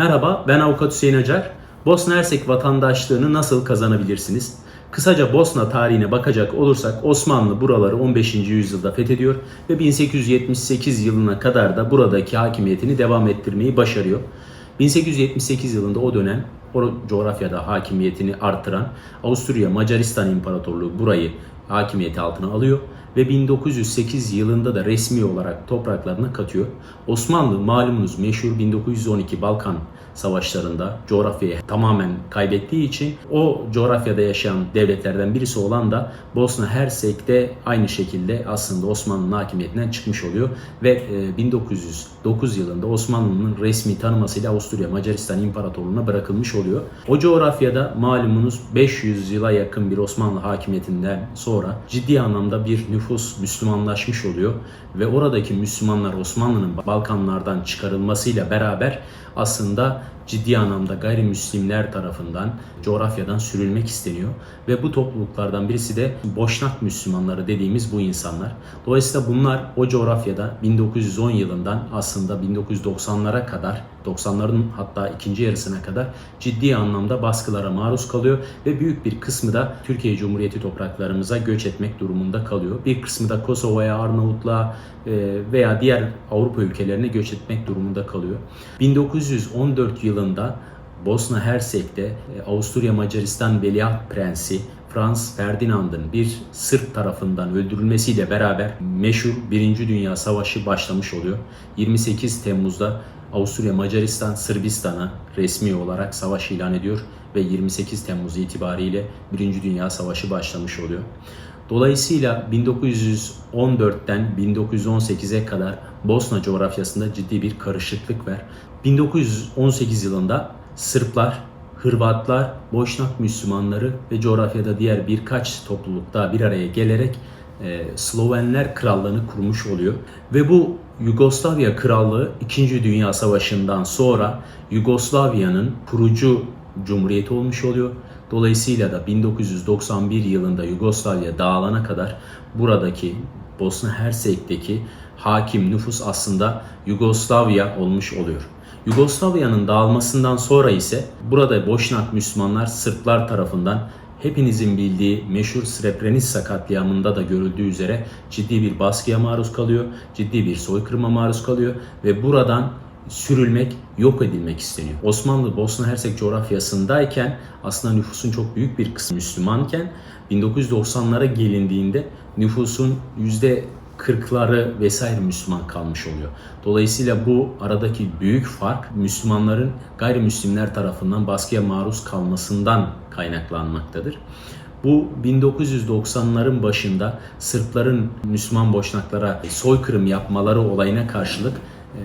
Merhaba, ben Avukat Hüseyin Acar. Bosna Hersek vatandaşlığını nasıl kazanabilirsiniz? Kısaca Bosna tarihine bakacak olursak Osmanlı buraları 15. yüzyılda fethediyor ve 1878 yılına kadar da buradaki hakimiyetini devam ettirmeyi başarıyor. 1878 yılında o dönem o coğrafyada hakimiyetini artıran Avusturya Macaristan İmparatorluğu burayı hakimiyeti altına alıyor ve 1908 yılında da resmi olarak topraklarına katıyor. Osmanlı malumunuz meşhur 1912 Balkan savaşlarında coğrafyayı tamamen kaybettiği için o coğrafyada yaşayan devletlerden birisi olan da Bosna Hersek'te aynı şekilde aslında Osmanlı'nın hakimiyetinden çıkmış oluyor ve e, 1909 yılında Osmanlı'nın resmi tanımasıyla Avusturya Macaristan İmparatorluğu'na bırakılmış oluyor. O coğrafyada malumunuz 500 yıla yakın bir Osmanlı hakimiyetinden sonra ciddi anlamda bir nüfus Müslümanlaşmış oluyor ve oradaki Müslümanlar Osmanlı'nın Balkanlardan çıkarılmasıyla beraber aslında ciddi anlamda gayrimüslimler tarafından coğrafyadan sürülmek isteniyor ve bu topluluklardan birisi de Boşnak Müslümanları dediğimiz bu insanlar. Dolayısıyla bunlar o coğrafyada 1910 yılından aslında 1990'lara kadar 90'ların hatta ikinci yarısına kadar ciddi anlamda baskılara maruz kalıyor ve büyük bir kısmı da Türkiye Cumhuriyeti topraklarımıza göç etmek durumunda kalıyor. Bir kısmı da Kosova'ya, Arnavutluğa e, veya diğer Avrupa ülkelerine göç etmek durumunda kalıyor. 1914 yılında Bosna Hersek'te e, Avusturya Macaristan Veliaht Prensi Franz Ferdinand'ın bir Sırp tarafından öldürülmesiyle beraber meşhur 1. Dünya Savaşı başlamış oluyor. 28 Temmuz'da Avusturya Macaristan Sırbistan'a resmi olarak savaş ilan ediyor ve 28 Temmuz itibariyle 1. Dünya Savaşı başlamış oluyor. Dolayısıyla 1914'ten 1918'e kadar Bosna coğrafyasında ciddi bir karışıklık var. 1918 yılında Sırplar, Hırvatlar, Boşnak Müslümanları ve coğrafyada diğer birkaç topluluk daha bir araya gelerek e, Slovenler Krallığını kurmuş oluyor. Ve bu Yugoslavya Krallığı 2. Dünya Savaşı'ndan sonra Yugoslavya'nın kurucu cumhuriyeti olmuş oluyor. Dolayısıyla da 1991 yılında Yugoslavya dağılana kadar buradaki Bosna Hersek'teki hakim nüfus aslında Yugoslavya olmuş oluyor. Yugoslavya'nın dağılmasından sonra ise burada Boşnak Müslümanlar Sırplar tarafından hepinizin bildiği meşhur Srebrenica katliamında da görüldüğü üzere ciddi bir baskıya maruz kalıyor, ciddi bir soykırıma maruz kalıyor ve buradan sürülmek, yok edilmek isteniyor. Osmanlı Bosna Hersek coğrafyasındayken aslında nüfusun çok büyük bir kısmı Müslümanken 1990'lara gelindiğinde nüfusun 40'ları vesaire Müslüman kalmış oluyor. Dolayısıyla bu aradaki büyük fark Müslümanların gayrimüslimler tarafından baskıya maruz kalmasından kaynaklanmaktadır. Bu 1990'ların başında Sırpların Müslüman boşnaklara soykırım yapmaları olayına karşılık e,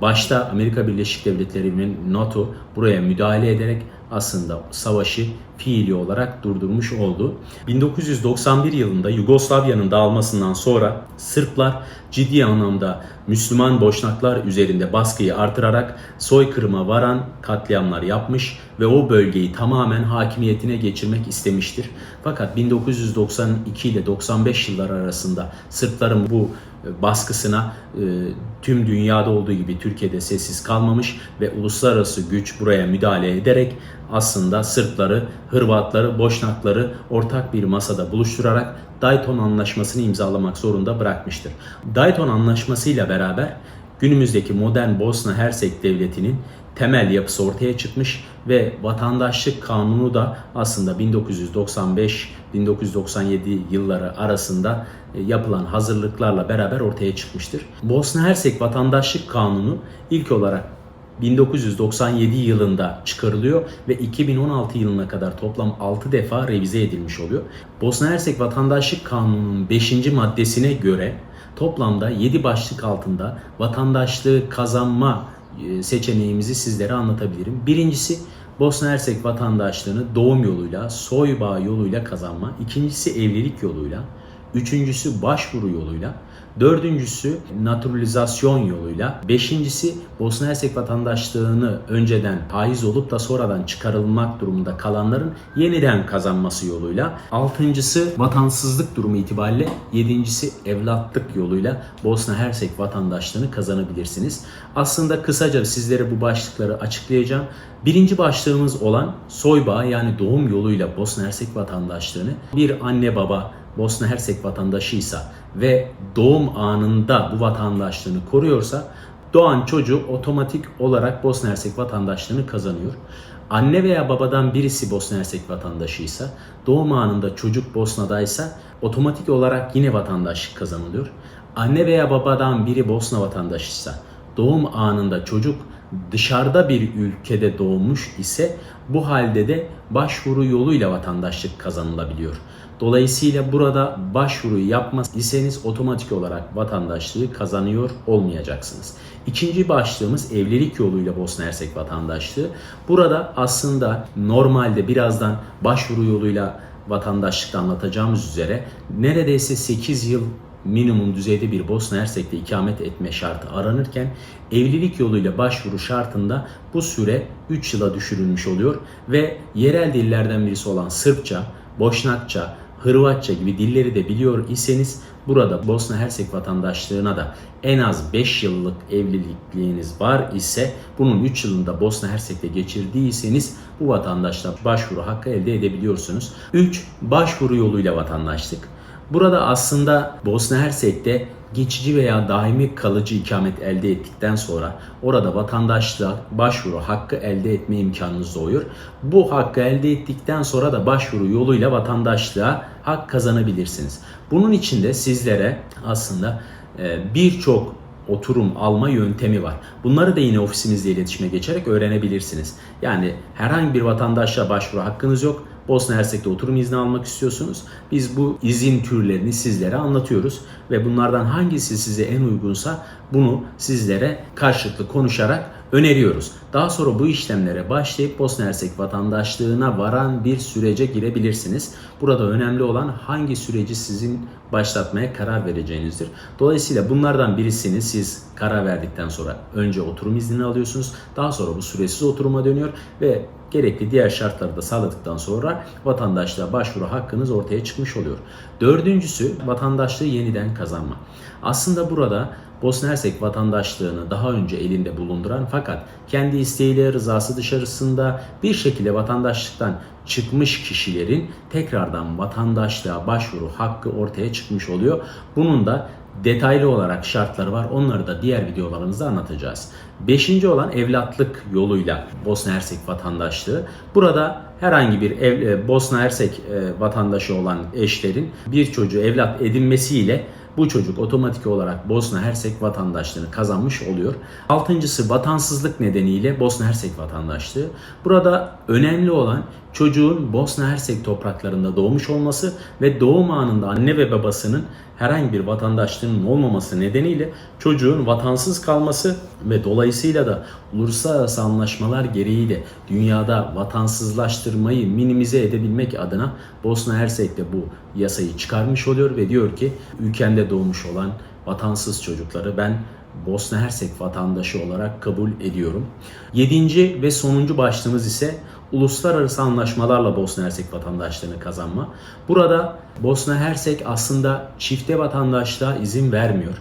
başta Amerika Birleşik Devletleri'nin NATO buraya müdahale ederek aslında savaşı fiili olarak durdurmuş oldu. 1991 yılında Yugoslavya'nın dağılmasından sonra Sırplar ciddi anlamda Müslüman boşnaklar üzerinde baskıyı artırarak soykırıma varan katliamlar yapmış ve o bölgeyi tamamen hakimiyetine geçirmek istemiştir. Fakat 1992 ile 95 yıllar arasında Sırpların bu baskısına e, tüm dünyada olduğu gibi Türkiye'de sessiz kalmamış ve uluslararası güç buraya müdahale ederek aslında Sırpları, Hırvatları, Boşnakları ortak bir masada buluşturarak Dayton Anlaşması'nı imzalamak zorunda bırakmıştır. Dayton Anlaşması ile beraber günümüzdeki modern Bosna Hersek Devleti'nin temel yapısı ortaya çıkmış ve vatandaşlık kanunu da aslında 1995-1997 yılları arasında e, yapılan hazırlıklarla beraber ortaya çıkmıştır. Bosna Hersek vatandaşlık kanunu ilk olarak 1997 yılında çıkarılıyor ve 2016 yılına kadar toplam 6 defa revize edilmiş oluyor. Bosna Hersek Vatandaşlık Kanunu'nun 5. maddesine göre toplamda 7 başlık altında vatandaşlığı kazanma seçeneğimizi sizlere anlatabilirim. Birincisi Bosna Hersek vatandaşlığını doğum yoluyla, soy bağı yoluyla kazanma. İkincisi evlilik yoluyla. Üçüncüsü başvuru yoluyla. Dördüncüsü naturalizasyon yoluyla. Beşincisi Bosna Hersek vatandaşlığını önceden haiz olup da sonradan çıkarılmak durumunda kalanların yeniden kazanması yoluyla. Altıncısı vatansızlık durumu itibariyle. Yedincisi evlatlık yoluyla Bosna Hersek vatandaşlığını kazanabilirsiniz. Aslında kısaca sizlere bu başlıkları açıklayacağım. Birinci başlığımız olan soybağı yani doğum yoluyla Bosna Hersek vatandaşlığını bir anne baba Bosna Hersek vatandaşıysa ve doğum anında bu vatandaşlığını koruyorsa doğan çocuk otomatik olarak Bosna Hersek vatandaşlığını kazanıyor. Anne veya babadan birisi Bosna Hersek vatandaşıysa, doğum anında çocuk Bosna'daysa otomatik olarak yine vatandaşlık kazanılıyor. Anne veya babadan biri Bosna vatandaşıysa, doğum anında çocuk dışarıda bir ülkede doğmuş ise bu halde de başvuru yoluyla vatandaşlık kazanılabiliyor. Dolayısıyla burada başvuruyu yapmaz iseniz otomatik olarak vatandaşlığı kazanıyor olmayacaksınız. İkinci başlığımız evlilik yoluyla Bosna Hersek vatandaşlığı. Burada aslında normalde birazdan başvuru yoluyla vatandaşlıkta anlatacağımız üzere neredeyse 8 yıl minimum düzeyde bir Bosna Hersek'te ikamet etme şartı aranırken evlilik yoluyla başvuru şartında bu süre 3 yıla düşürülmüş oluyor ve yerel dillerden birisi olan Sırpça, Boşnakça, Hırvatça gibi dilleri de biliyor iseniz burada Bosna Hersek vatandaşlığına da en az 5 yıllık evlilikliğiniz var ise bunun 3 yılında Bosna Hersek'te geçirdiyseniz bu vatandaşla başvuru hakkı elde edebiliyorsunuz. 3. Başvuru yoluyla vatandaşlık. Burada aslında Bosna Hersek'te geçici veya daimi kalıcı ikamet elde ettikten sonra orada vatandaşlığa başvuru hakkı elde etme imkanınız doğuyor. Bu hakkı elde ettikten sonra da başvuru yoluyla vatandaşlığa hak kazanabilirsiniz. Bunun için de sizlere aslında e, birçok oturum alma yöntemi var. Bunları da yine ofisimizle iletişime geçerek öğrenebilirsiniz. Yani herhangi bir vatandaşla başvuru hakkınız yok. Bosna Hersek'te oturum izni almak istiyorsunuz. Biz bu izin türlerini sizlere anlatıyoruz ve bunlardan hangisi size en uygunsa bunu sizlere karşılıklı konuşarak öneriyoruz. Daha sonra bu işlemlere başlayıp Bosna Hersek vatandaşlığına varan bir sürece girebilirsiniz. Burada önemli olan hangi süreci sizin başlatmaya karar vereceğinizdir. Dolayısıyla bunlardan birisini siz karar verdikten sonra önce oturum iznini alıyorsunuz. Daha sonra bu süresiz oturuma dönüyor ve gerekli diğer şartları da sağladıktan sonra vatandaşlığa başvuru hakkınız ortaya çıkmış oluyor. Dördüncüsü vatandaşlığı yeniden kazanma. Aslında burada Bosna Hersek vatandaşlığını daha önce elinde bulunduran fakat kendi isteğiyle rızası dışarısında bir şekilde vatandaşlıktan çıkmış kişilerin tekrardan vatandaşlığa başvuru hakkı ortaya çıkmış oluyor. Bunun da detaylı olarak şartları var. Onları da diğer videolarımızda anlatacağız. Beşinci olan evlatlık yoluyla Bosna Hersek vatandaşlığı. Burada herhangi bir ev, e, Bosna Hersek e, vatandaşı olan eşlerin bir çocuğu evlat edinmesiyle bu çocuk otomatik olarak Bosna Hersek vatandaşlığını kazanmış oluyor. Altıncısı vatansızlık nedeniyle Bosna Hersek vatandaşlığı. Burada önemli olan çocuğun Bosna Hersek topraklarında doğmuş olması ve doğum anında anne ve babasının herhangi bir vatandaşlığının olmaması nedeniyle çocuğun vatansız kalması ve dolayısıyla da uluslararası anlaşmalar gereği de dünyada vatansızlaştırmayı minimize edebilmek adına Bosna Hersek de bu yasayı çıkarmış oluyor ve diyor ki ülkende doğmuş olan vatansız çocukları ben Bosna Hersek vatandaşı olarak kabul ediyorum. Yedinci ve sonuncu başlığımız ise uluslararası anlaşmalarla Bosna Hersek vatandaşlığını kazanma. Burada Bosna Hersek aslında çifte vatandaşlığa izin vermiyor.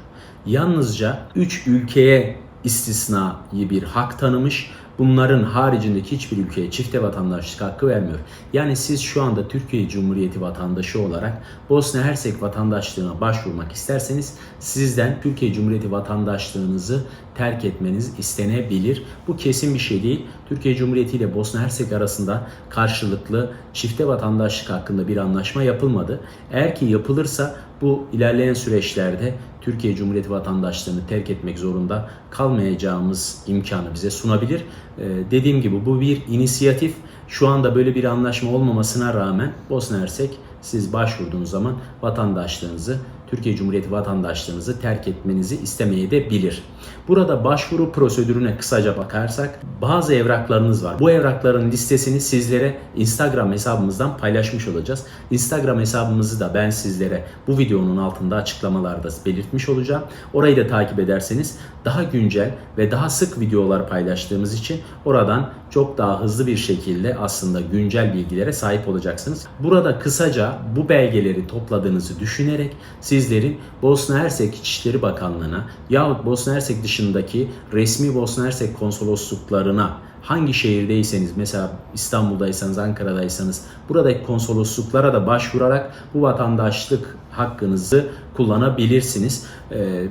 Yalnızca 3 ülkeye istisnai bir hak tanımış. Bunların haricindeki hiçbir ülkeye çifte vatandaşlık hakkı vermiyor. Yani siz şu anda Türkiye Cumhuriyeti vatandaşı olarak Bosna Hersek vatandaşlığına başvurmak isterseniz sizden Türkiye Cumhuriyeti vatandaşlığınızı terk etmeniz istenebilir. Bu kesin bir şey değil. Türkiye Cumhuriyeti ile Bosna Hersek arasında karşılıklı çifte vatandaşlık hakkında bir anlaşma yapılmadı. Eğer ki yapılırsa bu ilerleyen süreçlerde Türkiye Cumhuriyeti vatandaşlığını terk etmek zorunda kalmayacağımız imkanı bize sunabilir. Ee, dediğim gibi bu bir inisiyatif. Şu anda böyle bir anlaşma olmamasına rağmen Bosna Hersek siz başvurduğunuz zaman vatandaşlığınızı Türkiye Cumhuriyeti vatandaşlığınızı terk etmenizi istemeye de bilir. Burada başvuru prosedürüne kısaca bakarsak bazı evraklarınız var. Bu evrakların listesini sizlere Instagram hesabımızdan paylaşmış olacağız. Instagram hesabımızı da ben sizlere bu videonun altında açıklamalarda belirtmiş olacağım. Orayı da takip ederseniz daha güncel ve daha sık videolar paylaştığımız için oradan çok daha hızlı bir şekilde aslında güncel bilgilere sahip olacaksınız. Burada kısaca bu belgeleri topladığınızı düşünerek sizlerin Bosna Hersek İçişleri Bakanlığı'na yahut Bosna Hersek dışındaki resmi Bosna Hersek konsolosluklarına hangi şehirdeyseniz mesela İstanbul'daysanız, Ankara'daysanız buradaki konsolosluklara da başvurarak bu vatandaşlık hakkınızı kullanabilirsiniz. Ee,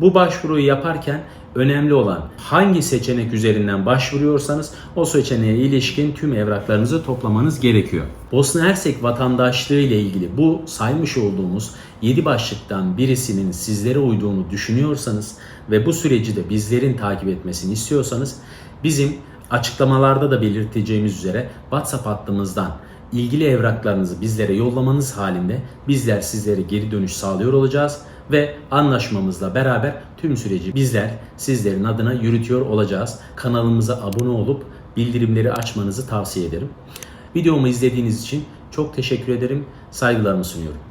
bu başvuruyu yaparken önemli olan hangi seçenek üzerinden başvuruyorsanız o seçeneğe ilişkin tüm evraklarınızı toplamanız gerekiyor. Bosna Hersek vatandaşlığı ile ilgili bu saymış olduğumuz 7 başlıktan birisinin sizlere uyduğunu düşünüyorsanız ve bu süreci de bizlerin takip etmesini istiyorsanız bizim açıklamalarda da belirteceğimiz üzere WhatsApp hattımızdan ilgili evraklarınızı bizlere yollamanız halinde bizler sizlere geri dönüş sağlıyor olacağız ve anlaşmamızla beraber tüm süreci bizler sizlerin adına yürütüyor olacağız. Kanalımıza abone olup bildirimleri açmanızı tavsiye ederim. Videomu izlediğiniz için çok teşekkür ederim. Saygılarımı sunuyorum.